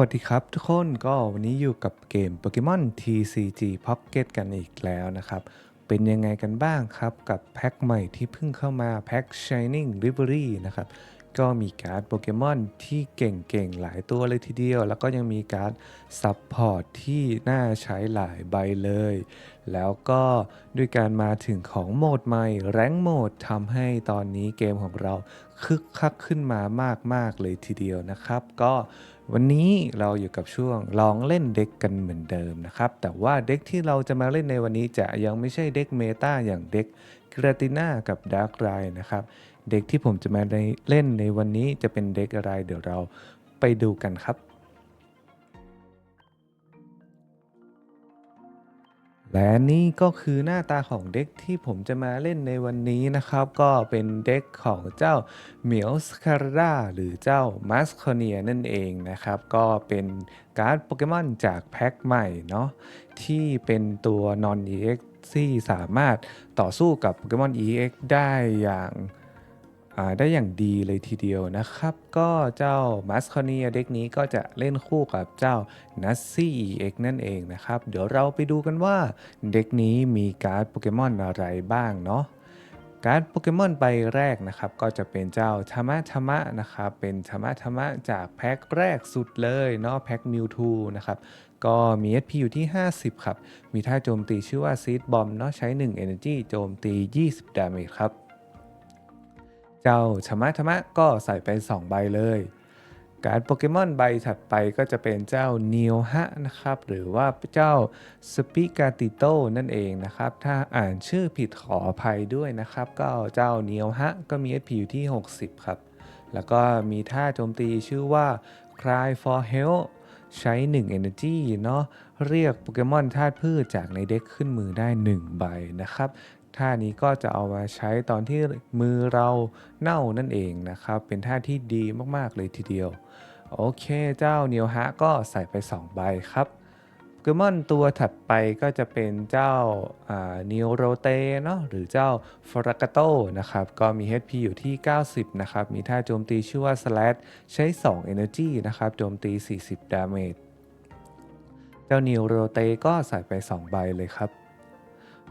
วัสดีครับทุกคนก็วันนี้อยู่กับเกม Pokemon TCG Pocket กันอีกแล้วนะครับ เป็นยังไงกันบ้างครับ กับแพ็คใหม่ที่เพิ่งเข้ามาแพ็ค Shining Livery นะครับ ก็มีการ์ดโปเกมอนที่เก่งๆ หลายตัวเลยทีเดียว แล้วก็ยังมีการ์ดซับพอร์ตที่น่าใช้หลายใบเลย แล้วก็ด้วยการมาถึงของโหมดใหม่แรงโหมดทำให้ตอนนี้เกมของเราคึกคักขึ้นมามากๆเลยทีเดียวนะครับ ก็ วันนี้เราอยู่กับช่วงลองเล่นเด็กกันเหมือนเดิมนะครับ แต่ว่าเด็กที่เราจะมาเล่นในวันนี้จะยังไม่ใช่เด็กเมตาอย่างเด็กกราติน่ากับดาร์กไรนะครับ เด็กที่ผมจะมาเล่นในวันนี้จะเป็นเด็กอะไร เดี๋ยวเราไปดูกันครับ และนี่ก็คือหน้าตาของเด็กที่ผมจะมาเล่นในวันนี้นะครับ ก็เป็นเด็กของเจ้าเหมียวสคาร่าหรือเจ้ามัสโคเนียนั่นเองนะครับ ก็เป็นการ์ดโปเกมอนจากแพ็คใหม่เนาะที่เป็นตัวนอน EX ที่สามารถต่อสู้กับโปเกมอน EX ได้อย่าง อ่าได้อย่างดีเลยทีเดียวนะครับ ก็เจ้ามัสคอเนียเด็กนี้ก็จะเล่นคู่กับเจ้านัสซี่ EX นั่นเองนะครับ เดี๋ยวเราไปดูกันว่าเด็กนี้มีการ์ดโปเกมอนอะไรบ้างเนาะการ์ดโปเกมอนใบแรกนะครับ ก็จะเป็นเจ้าธรรมะธรรมะนะครับ เป็นธรรมะธรรมะจากแพ็คแรกสุดเลยเนาะแพ็คมิวทูนะครับ ก็มี SP อยู่ที่ 50 ครับ มีท่าโจมตีชื่อว่าซีดบอมเนาะใช้ 1 Energy โจมตี 20 ดาเมจครับ เจ้าธรรมะธรรมะก็ใส่ไป 2 ใบเลย การโปเกมอนใบถัดไปก็จะเป็นเจ้าเนียวฮะนะครับ หรือว่าเจ้าสปิกาติโตนั่นเองนะครับ ถ้าอ่านชื่อผิดขออภัยด้วยนะครับ ก็เจ้าเนียวฮะก็มี SP อยู่ที่ 60 ครับ แล้วก็มีท่าโจมตีชื่อว่า Cry for Help ใช้ 1 Energy เนาะเรียกโปเกมอนธาตุพืชจากในเด็กขึ้นมือได้ 1 ใบนะครับ ท่านี้ก็จะเอามาใช้ตอนที่มือเราเน่านั่นเองนะครับ เป็นท่าที่ดีมากๆเลยทีเดียว โอเคเจ้าเนียวฮะก็ใส่ไป 2 ใบครับโปเกมอนตัวถัดไปก็จะเป็นเจ้าเนียวโรเตเนาะหรือเจ้าฟรากาโตนะครับ ก็มี HP อยู่ที่ 90 นะครับ มีท่าโจมตีชื่อว่า Slash ใช้ 2 Energy นะครับ โจมตี 40ดาเมจเจ้านิวโรเตก็ใส่ไป 2 ใบเลยครับ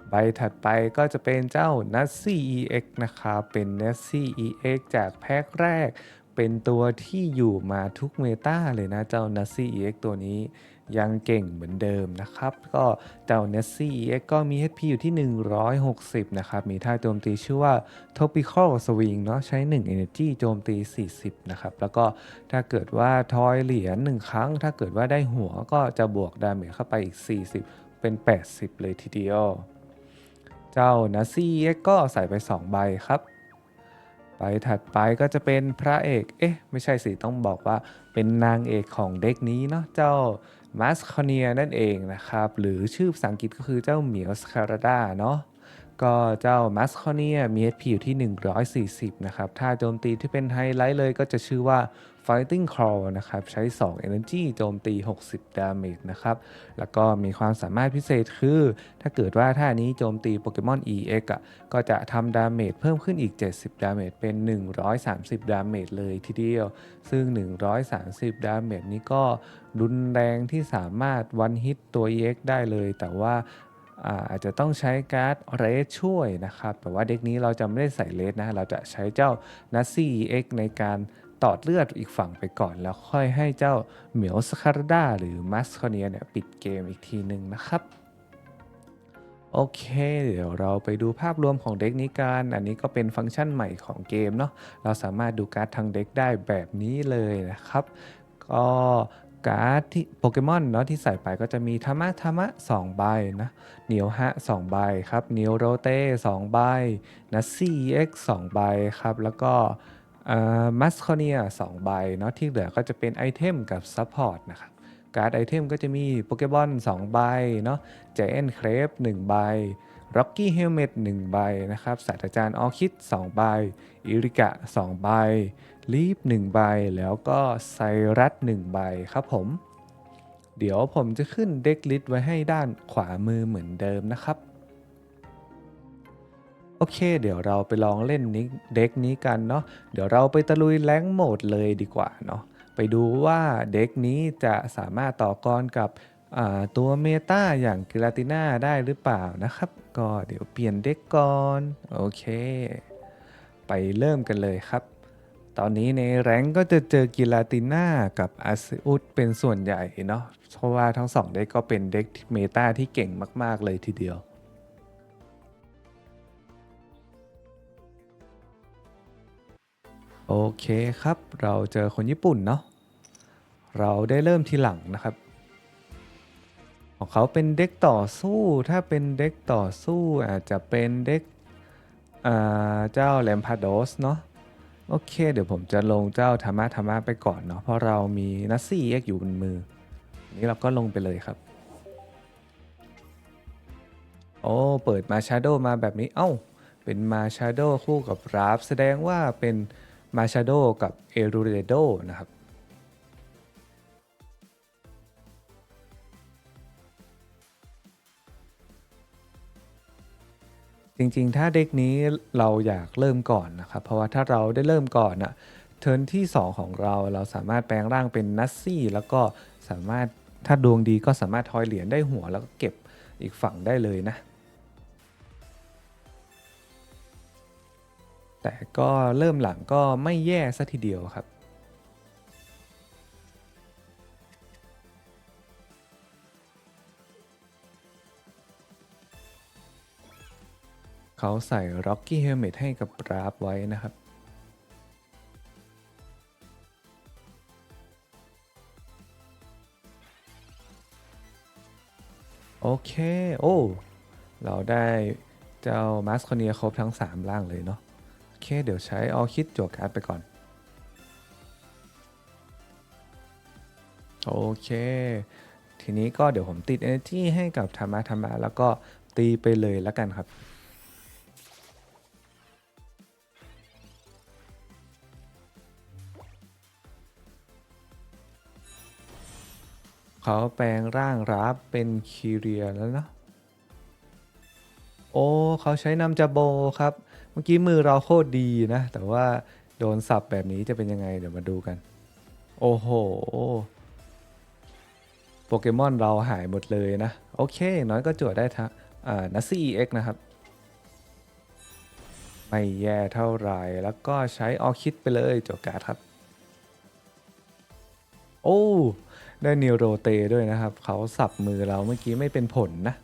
ใบถัดไปก็จะเป็นเจ้า n a s ซี่ EX นะครับเป็น n a s ซี่ EX จากแพ็คแรก เป็นตัวที่อยู่มาทุกเมตาเลยนะเจ้า n a s ซี่ EX ตัวนี้ยังเก่งเหมือนเดิมนะครับ ก็เจ้า n a s ซี่ EX ก็มี HP อยู่ที่ 160 นะครับ มีท่าโจมตีชื่อว่า Topical Swing เนาะใช้ 1 Energy โจมตี 40 นะครับ แล้วก็ถ้าเกิดว่าทอยเหรียญ1ครั้ง ถ้าเกิดว่าได้หัวก็จะบวกดาเมจเข้าไปอีก 40 เป็น 80 เลยทีเดียว เจ้านาซี่ก็ใส่ไป 2 ใบครับ ใบถัดไปก็จะเป็นพระเอก เอ๊ะ ไม่ใช่สิต้องบอกว่าเป็นนางเอกของเด็กนี้เนาะเจ้ามาสคอเนียนั่นเองนะครับ หรือชื่อภาษาอังกฤษก็คือเจ้าเหมียวสคาราดาเนาะก็เจ้ามัสคอเนียมี HP อยู่ที่ 140 นะครับ ถ้าโจมตีที่เป็นไฮไลท์เลยก็จะชื่อว่า Fighting Claw นะครับใช้ 2 Energy โจมตี 60 ดาเมจนะครับ แล้วก็มีความสามารถพิเศษคือ ถ้าเกิดว่าท่านี้โจมตีโปเกมอน EX อะก็จะทำดาเมจเพิ่มขึ้นอีก 70 ดาเมจเป็น 130 ดาเมจเลยทีเดียว ซึ่ง 130 ดาเมจนี้ก็รุนแรงที่สามารถวันฮิตตัว EX ได้เลย แต่ว่าอาจจะต้องใช้การ์ดเรสช่วยนะครับ แต่ว่าเด็กนี้เราจะไม่ได้ใส่เรสนะ เราจะใช้เจ้า n a s ซี่ EX ในการ ตอดเลือดอีกฝั่งไปก่อน แล้วค่อยให้เจ้าเหมียวสคาร์ดาหรือมัสคอเนียเนี่ยปิดเกมอีกทีหนึ่งนะครับโอเค เดี๋ยวเราไปดูภาพรวมของเด็กนี้กัน อันนี้ก็เป็นฟังก์ชันใหม่ของเกมเนาะ เราสามารถดูการ์ดทางเด็กได้แบบนี้เลยนะครับ ก็การ์ดที่โปเกมอนเนาะที่ใส่ไปก็จะมีธรรมะธรรมะ2ใบนะเนียวฮะ2ใบครับเนียวโรเต้2ใบนัสซี่เอ็ก2ใบครับ แล้วก็ มัสคอเนีย2ใบเนาะที่เหลือก็จะเป็นไอเทมกับซัพพอร์ตนะครับ การ์ดไอเทมก็จะมีโปเกมอน2ใบเนาะเจนเครฟ1ใบร็อกกี้เฮลเมต1ใบนะครับศาสตราจารย์ออคิด2ใบอิริกะ2ใบลีฟ1ใบ แล้วก็ไซรัส1ใบครับผม เดี๋ยวผมจะขึ้นเด็กลิสต์ไว้ให้ด้านขวามือเหมือนเดิมนะครับ โอเค เดี๋ยวเราไปลองเล่นนี้เด็กนี้กันเนาะเดี๋ยวเราไปตะลุยแรงโหมดเลยดีกว่าเนาะไปดูว่าเด็กนี้จะสามารถต่อกรกับตัวเมตาอย่างกิลาติน่าได้หรือเปล่านะครับ ก็เดี๋ยวเปลี่ยนเด็กก่อนโอเค ไปเริ่มกันเลยครับ ตอนนี้ในแรงก์ก็จะเจอกิลาติน่ากับอาซิอุสเป็นส่วนใหญ่เนาะเพราะว่าทั้งสองเด็กก็เป็นเด็กเมตาที่เก่งมาก ๆ เลยทีเดียว โอเคครับ เราเจอคนญี่ปุ่นเนาะ เราได้เริ่มทีหลังนะครับ ของเขาเป็นเด็กต่อสู้ ถ้าเป็นเด็กต่อสู้อาจจะเป็นเด็กเจ้าแลมพาโดสเนาะ โอเค เดี๋ยวผมจะลงเจ้าธรรมะธรรมะไปก่อนเนาะ เพราะเรามีนัสซี่เอ็กอยู่บนมือ นี้เราก็ลงไปเลยครับ โอ้ เปิดมาชาโดมาแบบนี้ เอ้า เป็นมาชาโดคู่กับราฟแสดงว่าเป็น มาชาโดกับเอรูเรโดนะครับจริงๆ ถ้าเด็กนี้เราอยากเริ่มก่อนนะครับ เพราะว่าถ้าเราได้เริ่มก่อนอะเทิร์นที่ 2 ของเราเราสามารถแปลงร่างเป็นนัสซี่ แล้วก็สามารถถ้าดวงดีก็สามารถทอยเหรียญได้หัวแล้วก็เก็บอีกฝั่งได้เลยนะ แต่ก็เริ่มหลังก็ไม่แย่ซะทีเดียวครับ เขาใส่ Rocky Helmet ให้กับราฟไว้นะครับโอเค โอ้ เราได้เจ้ามาสโคเนียครบทั้ง 3 ร่างเลยเนาะ เคเดี๋ยวใช้ออคิดจั่วการ์ดไปก่อน โอเค ทีนี้ก็เดี๋ยวผมติด Energy ให้กับธรรมะธรรมะแล้วก็ตีไปเลยแล้วกันครับเขาแปลงร่างรับเป็นคีเรียแล้วเนาะโอ้ เขาใช้นำจาโบครับ มื่อกี้มือเราโคตรดีนะ แต่ว่าโดนสับแบบนี้จะเป็นยังไงเดี๋ยวมาดูกัน โอ้โห โปเกมอนเราหายหมดเลยนะ โอเค น้อยก็จวดได้ทะอ่านัสซี่เอ็กนะครับ ไม่แย่เท่าไหร่ แล้วก็ใช้ออคิดไปเลยจวการ์ดครับ โอ้ ได้นิวโรเตด้วยนะครับ เขาสับมือเราเมื่อกี้ไม่เป็นผลนะ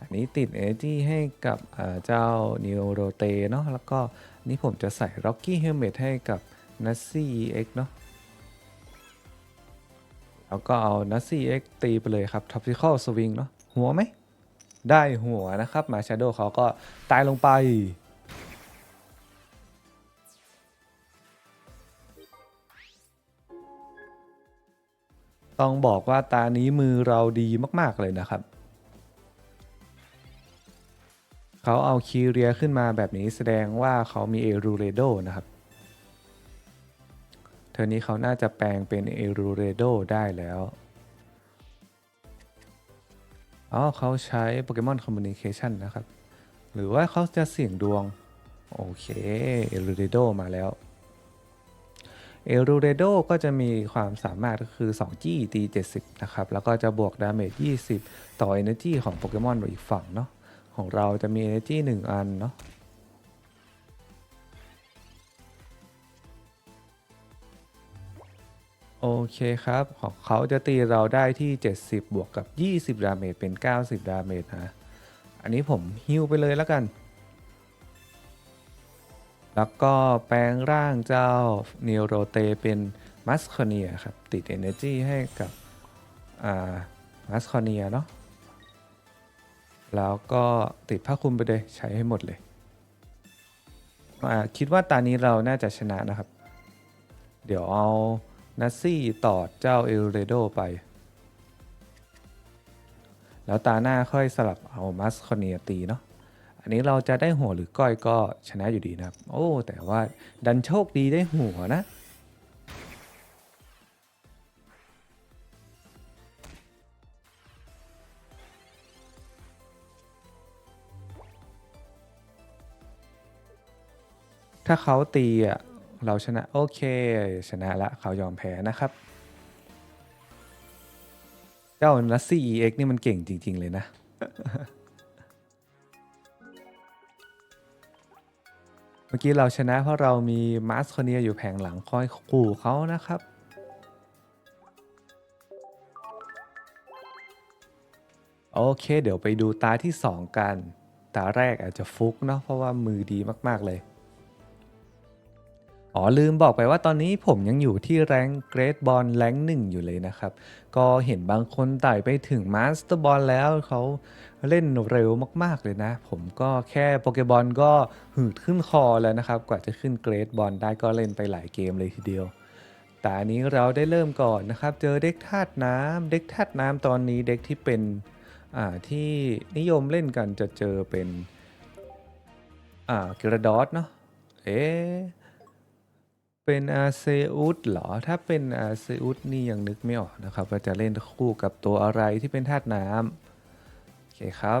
อันนี้ติด Energy ให้กับเจ้านิวโรเตเนาะแล้วก็นี่ผมจะใส่ Rocky Helmet ให้กับ n a s ซี่ X เนาะแล้วก็เอา n a s ซี่ X ตีไปเลยครับ Topical Swing เนาะหัวไหม ได้หัวนะครับมา Shadow เขาก็ตายลงไปต้องบอกว่าตานี้มือเราดีมาก ๆ เลยนะครับ เขาเอาคีเรียขึ้นมาแบบนี้แสดงว่าเขามีเอรูเรโดนะครับ เทอนี้เขาน่าจะแปลงเป็นเอรูเรโดได้แล้วอ๋อเขาใช้โปเกมอนคอมมูนิเคชันนะครับ หรือว่าเขาจะเสี่ยงดวง โอเคเอรูเรโดมาแล้วเอรูเรโดก็จะมีความสามารถก็คือ 2G ตี 70 นะครับ แล้วก็จะบวกดาเมจ 20 ต่อ Energy ของโปเกมอนอีกฝั่งเนาะ ของเราจะมี Energy 1 อันเนาะโอเคครับ ของเขาจะตีเราได้ที่ 70 บวกกับ 20 ดาเมจเป็น 90 ดาเมจนะ อันนี้ผมฮิวไปเลยแล้วกัน แล้วก็แปลงร่างเจ้าเนโรเตเป็นมัสคอเนียครับ ติด Energy ให้กับมัสคอเนียเนาะ แล้วก็ติดผ้าคลุมไปเลยใช้ให้หมดเลยคิดว่าตานี้เราน่าจะชนะนะครับ เดี๋ยวเอานัสซี่ต่อเจ้าเอลเรโดไป แล้วตาหน้าค่อยสลับเอามัสคอเนียตีเนาะอันนี้เราจะได้หัวหรือก้อยก็ชนะอยู่ดีนะครับ โอ้ แต่ว่าดันโชคดีได้หัวนะ ถ้าเขาตีอะเราชนะโอเค ชนะละเขายอมแพ้นะครับ เจ้านัสซี่ EX นี่มันเก่งจริง ๆ เลยนะ เมื่อกี้เราชนะเพราะเรามีมาสคเนียอยู่แผงหลังคอยขู่เขานะครับโอเค เดี๋ยวไปดูตาที่ 2 กัน ตาแรกอาจจะฟุกเนาะเพราะว่ามือดีมาก ๆ เลย อ๋อลืมบอกไปว่าตอนนี้ผมยังอยู่ที่แรงเกรดบอลแรงหนึ่งอยู่เลยนะครับ ก็เห็นบางคนไต่ไปถึงมาสเตอร์บอลแล้วเขาเล่นเร็วมากๆเลยนะ ผมก็แค่โปเกบอลก็หืดขึ้นคอแล้วนะครับ กว่าจะขึ้นเกรดบอลได้ก็เล่นไปหลายเกมเลยทีเดียวแต่อันนี้เราได้เริ่มก่อนนะครับ เจอเด็กธาตุน้ำเด็กธาตุน้ำตอนนี้เด็กที่เป็นอ่าที่นิยมเล่นกันจะเจอเป็นอ่ากราดอสเนาะเอ๊ะ เป็นอาเซอุสเหรอ ถ้าเป็นอาเซอุสนี่ยังนึกไม่ออกนะครับว่าจะเล่นคู่กับตัวอะไรที่เป็นธาตุน้ำโอเคครับ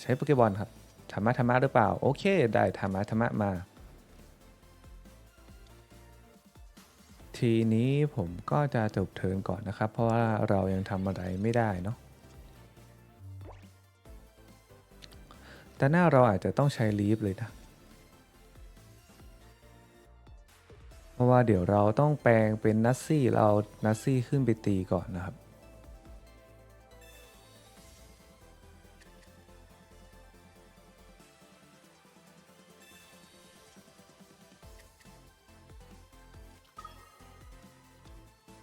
ใช้โปเกบอลครับธรรมะธรรมะหรือเปล่า โอเค ได้ธรรมะธรรมะมา ทีนี้ผมก็จะจบเทิร์นก่อนนะครับ เพราะว่าเรายังทำอะไรไม่ได้เนาะแต่หน้าเราอาจจะต้องใช้ลีฟเลยนะ เพราะว่าเดี๋ยวเราต้องแปลงเป็นนัสซี่เรานัสซี่ขึ้นไปตีก่อนนะครับ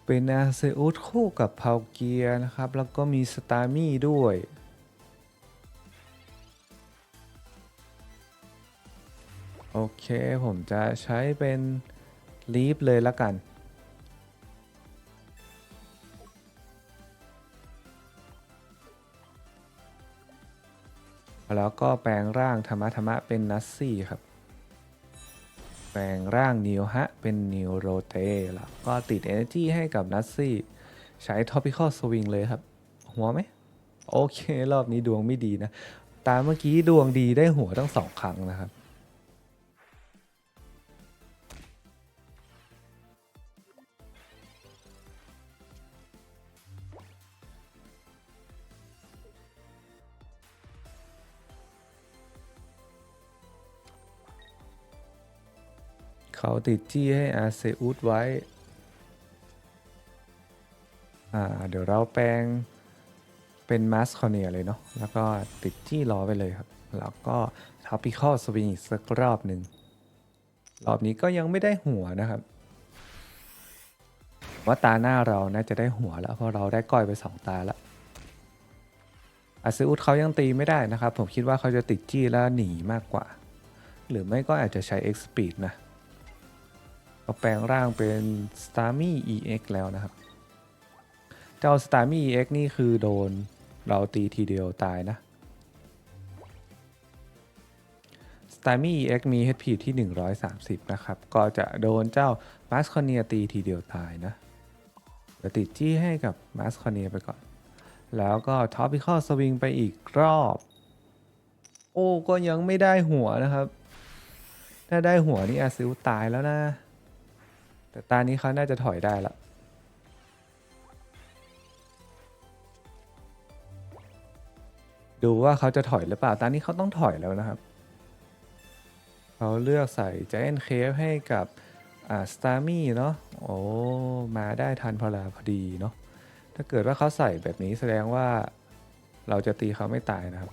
เป็นอาเซอุสคู่กับพาวเกียนะครับ แล้วก็มีสตาร์มี่ด้วยโอเค ผมจะใช้เป็น ลีฟเลยละกัน แล้วก็แปลงร่างธรรมะธรรมะเป็นนัสซี่ครับ แปลงร่างนิวฮะเป็นนิวโรเตแล้วก็ติด Energy ให้กับนัสซี่ใช้ Topical Swing เลยครับ หัวไหม โอเค รอบนี้ดวงไม่ดีนะ ตามเมื่อกี้ดวงดีได้หัวตั้งสองครั้งนะครับ เขาติดจี้ให้อาเซอุสไว้ อ่า เดี๋ยวเราแปลงเป็นมาสคอเนียเลยเนาะ แล้วก็ติดจี้ล้อไปเลยครับ แล้วก็ท็อปิคอสวิงอีกสักรอบหนึ่ง รอบนี้ก็ยังไม่ได้หัวนะครับ ว่าตาหน้าเราน่าจะได้หัวแล้ว เพราะเราได้ก้อยไปสองตาแล้วอาเซอุสเขายังตีไม่ได้นะครับ ผมคิดว่าเขาจะติดจี้แล้วหนีมากกว่า หรือไม่ก็อาจจะใช้ X Speed นะ ก็แปลงร่างเป็น Starmie EX แล้วนะครับ เจ้า Starmie EX นี่คือโดนเราตีทีเดียวตายนะ Starmie EX มี HP ที่ 130 นะครับ ก็จะโดนเจ้า m a s c o n i a ตีทีเดียวตายนะเดี๋ยวติดจี้ให้กับ m a s c o n i a ไปก่อน แล้วก็ Topical Swing ไปอีกรอบ โอ้ก็ยังไม่ได้หัวนะครับ ถ้าได้หัวนี่อาซิลตายแล้วนะ แต่ตานี้เขาน่าจะถอยได้ละดูว่าเขาจะถอยหรือเปล่าตานี้เขาต้องถอยแล้วนะครับ เขาเลือกใส่ Giant Cave ให้กับอ่า Starmie เนาะ โอ้ มาได้ทันพอลาพอดีเนาะ ถ้าเกิดว่าเขาใส่แบบนี้แสดงว่าเราจะตีเขาไม่ตายนะครับ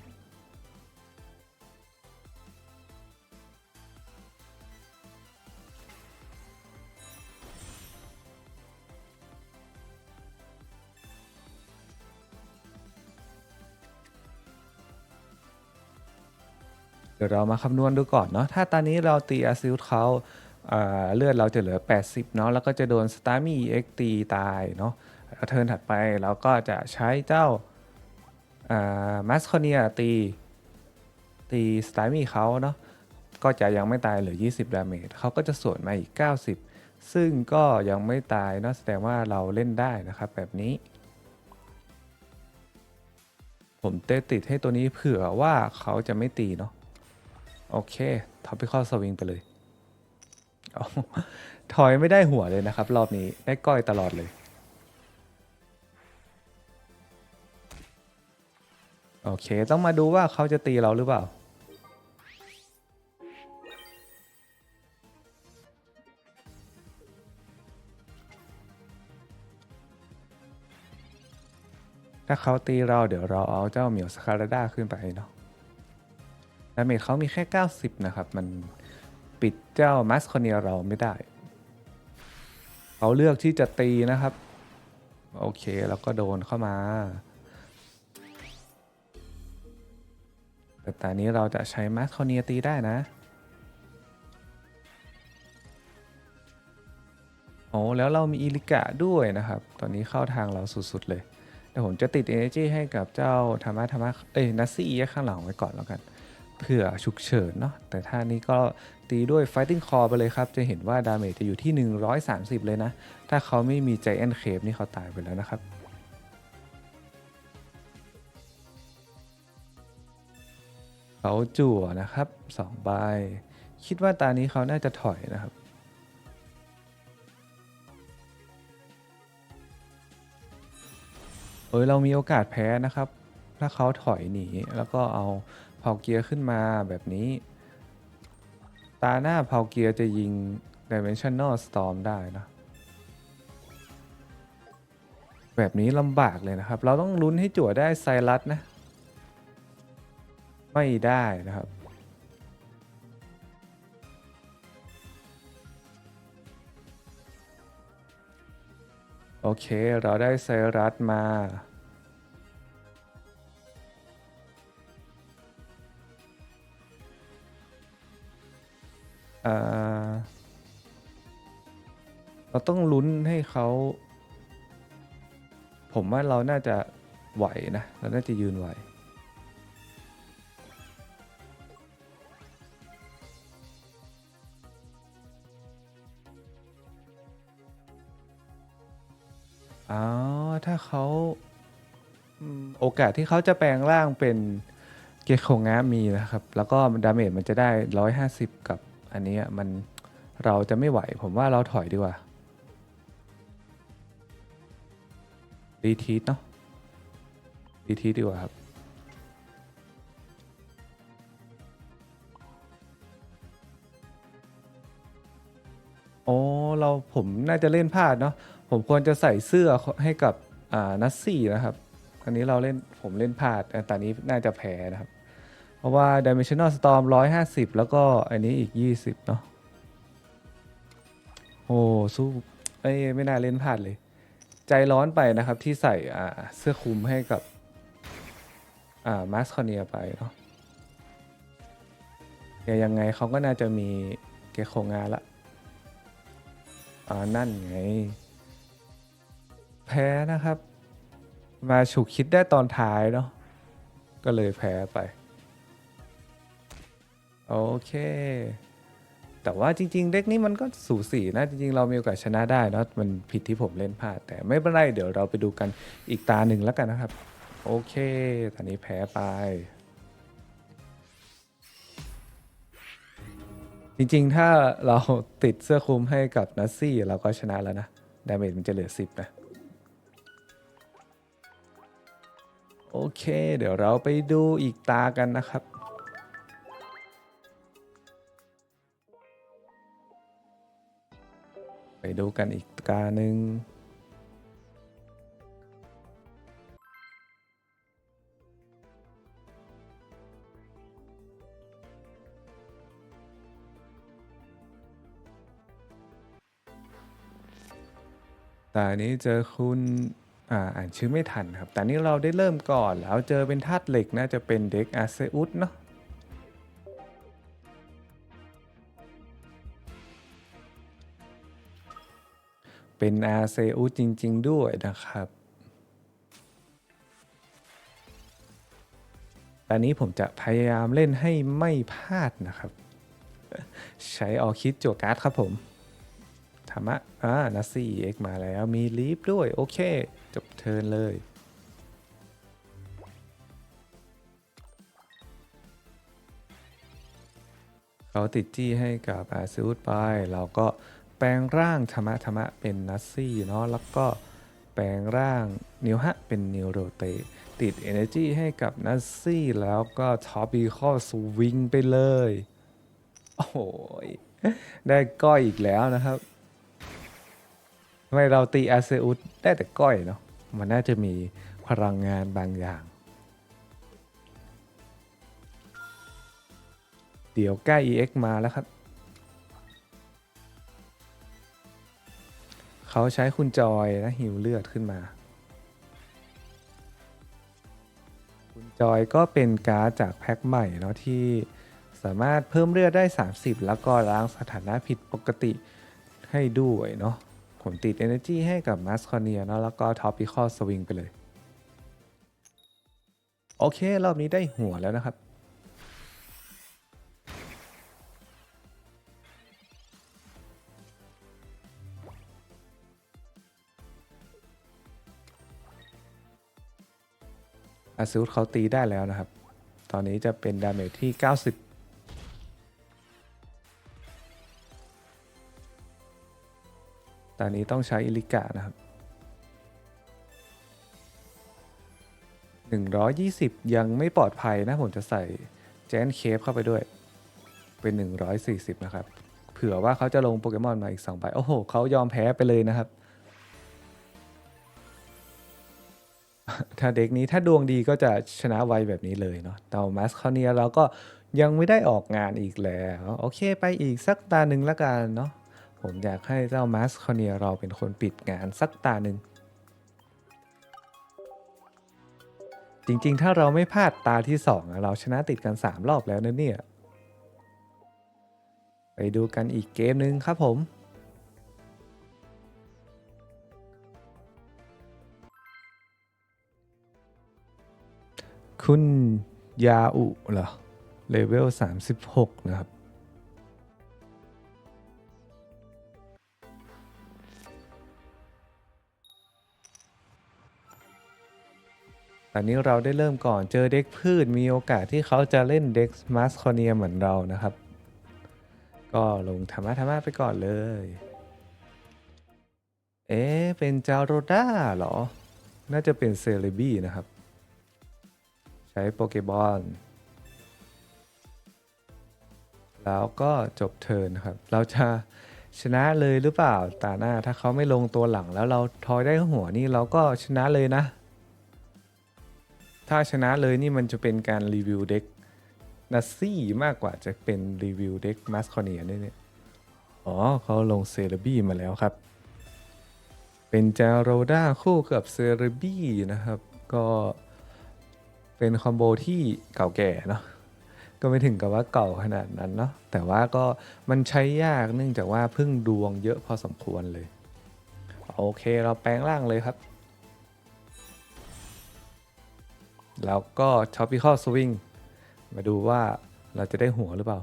ดี๋ยวเรามาคำนวณดูก่อนเนาะถ้าตอนนี้เราตีอาซิลเขาเลือดเราจะเหลือ 80 เนาะแล้วก็จะโดนสตาร์มี่เอ็กตีตายเนาะเทิร์นถัดไปเราก็จะใช้เจ้ามัสโคเนียตีตีสตาร์มี่เขาเนาะก็จะยังไม่ตายเหลือ 20 ดาเมจเขาก็จะสวนมาอีก 90 ซึ่งก็ยังไม่ตายเนาะแสดงว่าเราเล่นได้นะครับแบบนี้ ผมเตติดให้ตัวนี้เผื่อว่าเขาจะไม่ตีเนาะ โอเค Topical Swing ไปเลยถอยไม่ได้หัวเลยนะครับ รอบนี้ได้ก้อยตลอดเลย โอเค ต้องมาดูว่าเขาจะตีเราหรือเปล่า ถ้าเขาตีเราเดี๋ยวเราเอาเจ้าเหมียวสคาราด้าขึ้นไปเนาะาเมจเขามีแค่ 90 นะครับ มันปิดเจ้ามัสคอเนียเราไม่ได้ เขาเลือกที่จะตีนะครับ โอเค แล้วก็โดนเข้ามาแต่ตอนนี้เราจะใช้มัสคอเนียตีได้นะ โอ้แล้วเรามีอิลิกะด้วยนะครับ ตอนนี้เข้าทางเราสุดๆเลยเดี๋ยวผมจะติด Energy ให้กับเจ้าธรรมะธรรมะเอ้ยนัสซี่ข้างหลังไว้ก่อนแล้วกัน เผื่อฉุกเฉินเนาะแต่ท่านี้ก็ตีด้วย Fighting Core ไปเลยครับ จะเห็นว่าดาเมจจะอยู่ที่ 130 เลยนะ ถ้าเขาไม่มี Giant Cave นี่เขาตายไปแล้วนะครับเขาจั่วนะครับ2ใบคิดว่าตานี้เขาน่าจะถอยนะครับ เอ้ยเรามีโอกาสแพ้นะครับ ถ้าเขาถอยหนีแล้วก็เอา เผาเกียร์ขึ้นมาแบบนี้ ตาหน้าเผาเกียร์จะยิง Dimensional Storm ได้นะแบบนี้ลำบากเลยนะครับ เราต้องลุ้นให้จั่วได้ไซรัสนะ ไม่ได้นะครับ โอเค เราได้ไซรัสมา เราต้องลุ้นให้เขา ผมว่าเราน่าจะไหวนะ เราน่าจะยืนไหว อ๋อ ถ้าเขาโอกาสที่เขาจะแปลงร่างเป็นเกโคงะมีนะครับ แล้วก็ดาเมจมันจะได้ 150 กับ อันนี้มันเราจะไม่ไหว ผมว่าเราถอยดีกว่ารีทีทเนาะรีทีทดีกว่าครับ โอ้เราผมน่าจะเล่นพลาดเนาะผมควรจะใส่เสื้อให้กับนัสซี่นะครับ อันนี้เราเล่นผมเล่นพลาดแต่ตอนนี้น่าจะแพ้นะครับ เพราะว่า Dimensional Storm 150 แล้วก็อันนี้อีก 20 เนาะโอ้สู้เอ้ไม่น่าเล่นพลาดเลย ใจร้อนไปนะครับที่ใส่อ่าเสื้อคลุมให้กับ อ่ามาสคอเนียไปเนาะแต่ยังไงเขาก็น่าจะมีเกโคงาละอ่านั่นไง แพ้นะครับ มาฉุกคิดได้ตอนท้ายเนาะก็เลยแพ้ไป โอเค แต่ว่าจริง ๆ เด็กนี้มันก็สูสีนะ จริง ๆ เรามีโอกาสชนะได้เนาะมันผิดที่ผมเล่นพลาด แต่ไม่เป็นไรเดี๋ยวเราไปดูกันอีกตาหนึ่งแล้วกันนะครับ โอเคตอนนี้แพ้ไป จริง ๆ ถ้าเราติดเสื้อคลุมให้กับนัสซี่เราก็ชนะแล้วนะดาเมจมันจะเหลือ 10 นะโอเค เดี๋ยวเราไปดูอีกตากันนะครับ ไปดูกันอีกตาหนึ่งแต่อันนี้เจอคุณอ่าอ่านชื่อไม่ทันครับ แต่นี้เราได้เริ่มก่อนแล้วเจอเป็นธาตุเหล็กน่าจะเป็นเด็กอาเซอุสเนาะ เป็นอาเซอุจริง ๆ ด้วยนะครับตอนนี้ผมจะพยายามเล่นให้ไม่พลาดนะครับ ใช้ออคิดจั่วการ์ดครับผมธรรมะอ่านัสซี่เอ็กมาแล้วมีลีฟด้วย โอเค จบเทิร์นเลยเขาติดจี้ให้กับอาซูดไป เราก็ แปลงร่างธรรมะธรรมะเป็นนัสซี่เนาะแล้วก็แปลงร่างนิวฮะเป็นนิวโรเตติด Energy ให้กับนัสซี่แล้วก็ท็อปปีข้อสวิงไปเลย โอ้โหยได้ก้อยอีกแล้วนะครับทำไมเราตีอาเซอุสได้แต่ก้อยเนาะมันน่าจะมีพลังงานบางอย่าง เดี๋ยวใกล้ EX มาแล้วครับ เขาใช้คุณจอยนะหิวเลือดขึ้นมา คุณจอยก็เป็นการ์ดจากแพ็คใหม่เนาะที่สามารถเพิ่มเลือดได้ 30 แล้วก็ล้างสถานะผิดปกติให้ด้วยเนาะผมติด Energy ให้กับมัสคอเนียเนาะแล้วก็ท็อปปิคอสวิงไปเลย โอเค รอบนี้ได้หัวแล้วนะครับ อาซูดเขาตีได้แล้วนะครับ ตอนนี้จะเป็นดาเมจที่ 90ตอนนี้ต้องใช้อิลิกะนะครับ 120 ยังไม่ปลอดภัยนะ ผมจะใส่แจนเคฟเข้าไปด้วย เป็น 140 นะครับ เผื่อว่าเขาจะลงโปเกมอนมาอีก 2 ใบ โอ้โห เขายอมแพ้ไปเลยนะครับ ถ้าเด็กนี้ถ้าดวงดีก็จะชนะไวแบบนี้เลยเนาะแต่มาสคอเนียเราก็ยังไม่ได้ออกงานอีกแล้ว โอเคไปอีกสักตาหนึ่งละกันเนาะผมอยากให้เจ้ามาสคอเนียเราเป็นคนปิดงานสักตาหนึ่งจริงๆ ถ้าเราไม่พลาดตาที่สองเราชนะติดกัน 3 รอบแล้วนะเนี่ย ไปดูกันอีกเกมหนึ่งครับผม คุณยาอุเหรอเลเวล 36 นะครับ ตอนนี้เราได้เริ่มก่อนเจอเด็กพืชมีโอกาสที่เขาจะเล่นเด็กมาสคอเนียเหมือนเรานะครับ ก็ลงธรรมะธรรมะไปก่อนเลย เอ๊ะ เป็นจาโรด้าเหรอ น่าจะเป็นเซเลบี้นะครับ ใช้โปเกบอลแล้วก็จบเทิร์นครับ เราจะชนะเลยหรือเปล่าตาหน้าถ้าเขาไม่ลงตัวหลังแล้วเราทอยได้หัวนี่เราก็ชนะเลยนะ ถ้าชนะเลยนี่มันจะเป็นการรีวิวเด็กนัสซี่มากกว่าจะเป็นรีวิวเด็กมาสคอเนียเนี่ยอ๋อเขาลงเซเลบี้มาแล้วครับ เป็นจาโรด้าคู่กับเซเลบี้นะครับ ก็ เป็นคอมโบที่เก่าแก่เนาะก็ไม่ถึงกับว่าเก่าขนาดนั้นเนาะแต่ว่าก็มันใช้ยากเนื่องจากว่าพึ่งดวงเยอะพอสมควรเลย โอเคเราแปลงร่างเลยครับ แล้วก็ Tropical Swing มาดูว่าเราจะได้หัวหรือเปล่า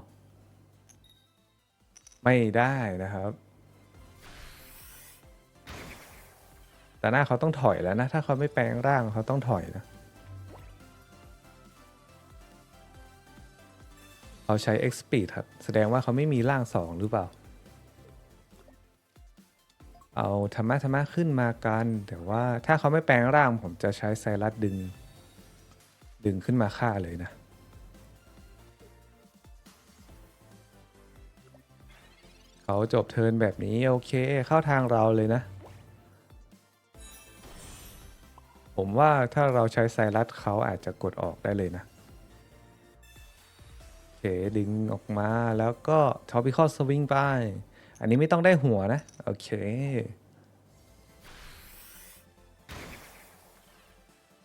ไม่ได้นะครับแต่หน้าเขาต้องถอยแล้วนะ ถ้าเขาไม่แปลงร่างเขาต้องถอยนะ เขาใช้ X Speed ครับ แสดงว่าเขาไม่มีร่าง 2 หรือเปล่า เอาธรรมะธรรมะขึ้นมากัน แต่ว่าถ้าเขาไม่แปลงร่างผมจะใช้ไซรัสดึง ดึงขึ้นมาฆ่าเลยนะ เขาจบเทิร์นแบบนี้ โอเค เข้าทางเราเลยนะ ผมว่าถ้าเราใช้ไซรัสเขาอาจจะกดออกได้เลยนะ ดึงออกมาแล้วก็ท็อปิคอลสวิงไป อันนี้ไม่ต้องได้หัวนะ โอเค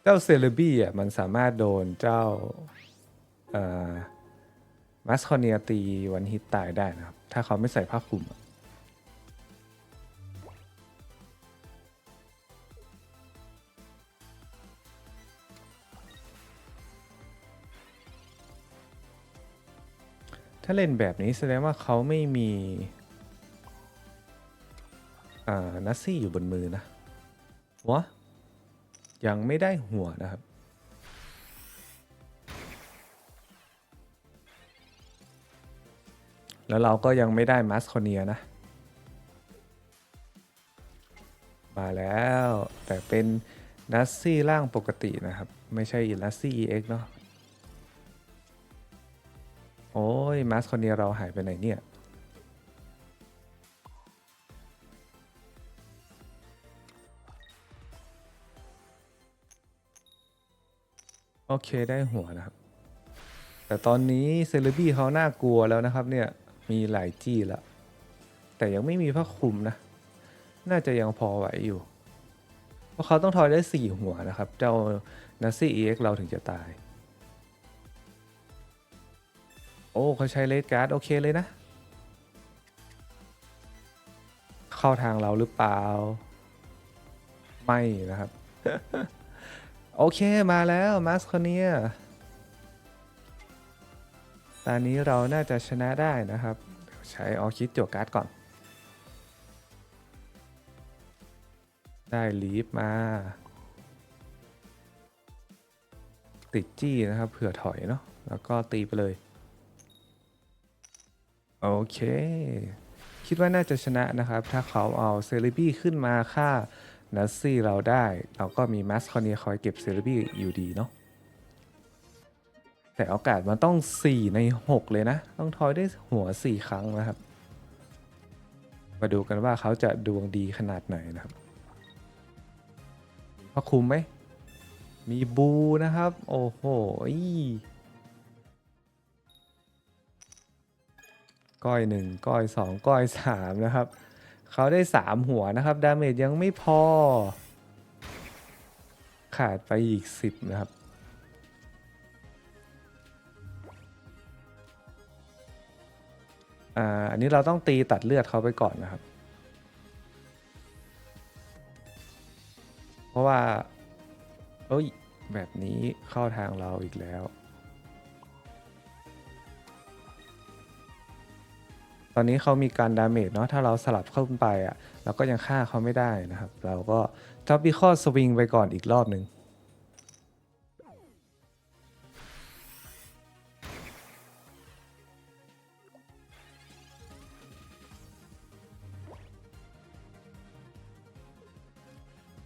เจ้าเซเลบี้อะมันสามารถโดนเจ้ามัสคอเนียตีวันฮิตตายได้นะครับ ถ้าเขาไม่ใส่ผ้าคลุมอะ ถ้าเล่นแบบนี้แสดงว่าเขาไม่มีอ่านัสซี่อยู่บนมือนะหัวยังไม่ได้หัวนะครับ แล้วเราก็ยังไม่ได้มัสโคเนียนะ มาแล้วแต่แต่เป็นนัสซี่ร่างปกตินะครับ ไม่ใช่นัสซี่ EX เนาะ โอ้ยมาสคนนี้เราหายไปไหนเนี่ย โอเคได้หัวนะครับ แต่ตอนนี้เซเลบี้เขาน่ากลัวแล้วนะครับเนี่ย มีหลายจี้แล้วแต่ยังไม่มีผ้าคลุมนะ น่าจะยังพอไหวอยู่ เพราะเขาต้องทอยได้ 4 หัวนะครับ เจ้านัสซี่เอ็กเราถึงจะตาย โอ้เขาใช้เลดการ์ดโอเคเลยนะ เข้าทางเราหรือเปล่า ไม่นะครับ โอเคมาแล้วมาสคเนียตอนนี้เราน่าจะชนะได้นะครับ ใช้ออคิดจวการ์ดก่อน ได้ลีฟมา ติดจี้นะครับ เผื่อถอยเนาะแล้วก็ตีไปเลย โอเค คิดว่าน่าจะชนะนะครับ ถ้าเขาเอาเซเลบี้ขึ้นมาฆ่านัสซี่เราได้ เราก็มีมัสคอเนียคอยเก็บเซเลบี้อยู่ดีเนาะแต่โอกาสมันต้อง 4 ใน 6 เลยนะ ต้องทอยได้หัว 4 ครั้งนะครับ มาดูกันว่าเขาจะดวงดีขนาดไหนนะครับพอคุมไหม มีบูนะครับ โอ้โห ก้อยหนึ่งก้อยสองก้อยสามนะครับ เขาได้สามหัวนะครับ ดาเมจยังไม่พอ ขาดไปอีกสิบนะครับ อ่า อันนี้เราต้องตีตัดเลือดเขาไปก่อนนะครับ เพราะว่า เอ้ย แบบนี้เข้าทางเราอีกแล้ว ตอนนี้เขามีการดาเมจเนาะถ้าเราสลับเข้าไปอะ่ะเราก็ยังฆ่าเขาไม่ได้นะครับ เราก็ท็อปปี้ข้อสวิงไปก่อนอีกรอบหนึ่ง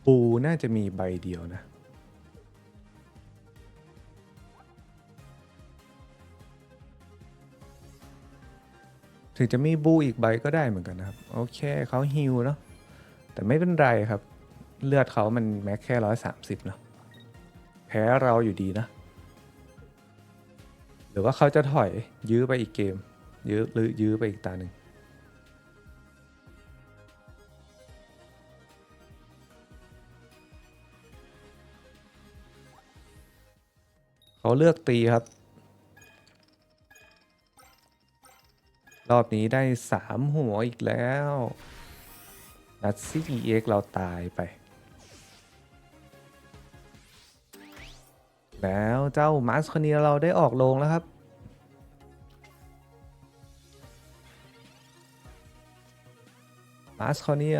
ปูน่าจะมีใบเดียวนะ ถึงจะมีบูอีกใบก็ได้เหมือนกันนะครับ โอเคเขาฮิวเนาะแต่ไม่เป็นไรครับ เลือดเขามันแม็กแค่ร้อยสามสิบเนาะแพ้เราอยู่ดีนะ หรือว่าเขาจะถอยยื้อไปอีกเกม ยื้อหรือยื้อไปอีกตาหนึ่งเขาเลือกตีครับ รอบนี้ได้สามหัวอีกแล้วนัดซี่เอ็กเราตายไป แล้วเจ้ามาสคเนียเราได้ออกโรงแล้วครับมาสคเนีย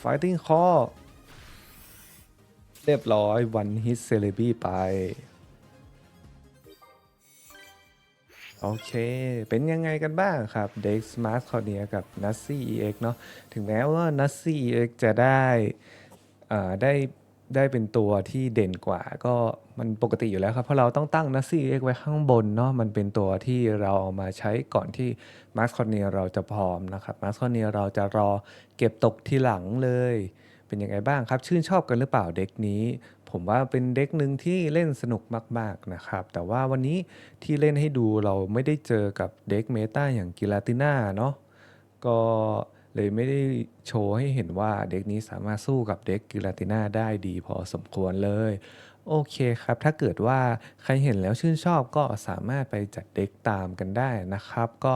Fighting Call เรียบร้อยวันฮิตเซเลบี้ไป โอเค เป็นยังไงกันบ้างครับ Dex Smart c o r n e a กับ n a s s y EX เนาะ ถึงแม้ว่า n a s s y EX จะได้อ่าได้ได้เป็นตัวที่เด่นกว่าก็มันปกติอยู่แล้วครับ เพราะเราต้องตั้ง n a s s y EX ไว้ข้างบนเนาะ มันเป็นตัวที่เราเอามาใช้ก่อนที่ m a s c o r n e a เราจะพร้อมนะครับ m a s c o r n e a เราจะรอเก็บตกทีหลังเลย เป็นยังไงบ้างครับ ชื่นชอบกันหรือเปล่าเด็กนี้ ผมว่าเป็นเด็กหนึ่งที่เล่นสนุกมาก ๆ นะครับ แต่ว่าวันนี้ที่เล่นให้ดูเราไม่ได้เจอกับเด็กเมตาอย่างกิลาติน่าเนาะก็เลยไม่ได้โชว์ให้เห็นว่าเด็กนี้สามารถสู้กับเด็กกิลาติน่าได้ดีพอสมควรเลย โอเคครับ ถ้าเกิดว่าใครเห็นแล้วชื่นชอบก็สามารถไปจัดเด็กตามกันได้นะครับ ก็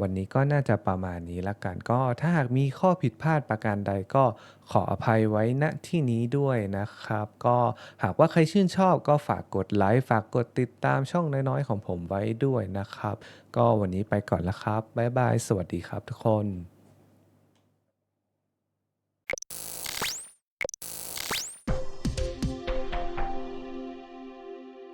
วันนี้ก็น่าจะประมาณนี้ละกันก็ถ้าหากมีข้อผิดพลาดประการใดก็ขออภัยไว้ณที่นี้ด้วยนะครับ ก็หากว่าใครชื่นชอบก็ฝากกดไลค์ฝากกดติดตามช่องน้อยๆของผมไว้ด้วยนะครับ ก็วันนี้ไปก่อนละครับบ๊ายบายสวัสดีครับทุกคน